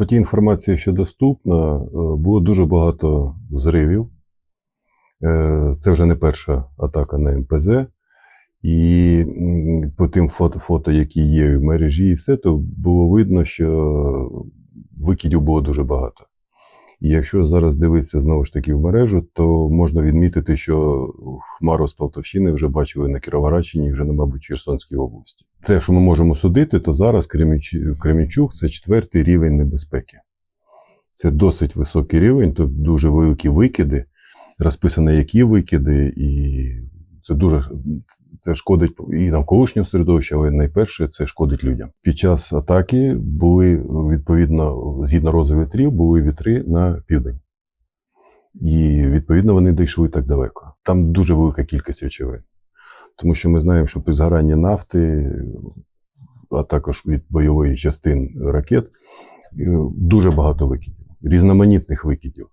По тій інформації, що доступна, е, було дуже багато зривів. Е, Це вже не перша атака на МПЗ. І по тим фото, фото, які є в мережі, і все, то було видно, що викидів було дуже багато. І якщо зараз дивитися знову ж таки в мережу, то можна відмітити, що Хмару з Полтавщини вже бачили на Кіровоградщині, вже, ну, мабуть, в Херсонській області. Те, що ми можемо судити, то зараз Кремінч- Кременчук це четвертий рівень небезпеки. Це досить високий рівень, тут дуже великі викиди, розписано, які викиди, і це дуже це шкодить і навколишньому середовищу, але найперше це шкодить людям. Під час атаки були відповідно, згідно розу вітрів, були вітри на південь. І відповідно вони дійшли так далеко. Там дуже велика кількість речовин. Тому що ми знаємо, що при згаранні нафти, а також від бойової частин ракет, е, дуже багато викидів, різноманітних викидів.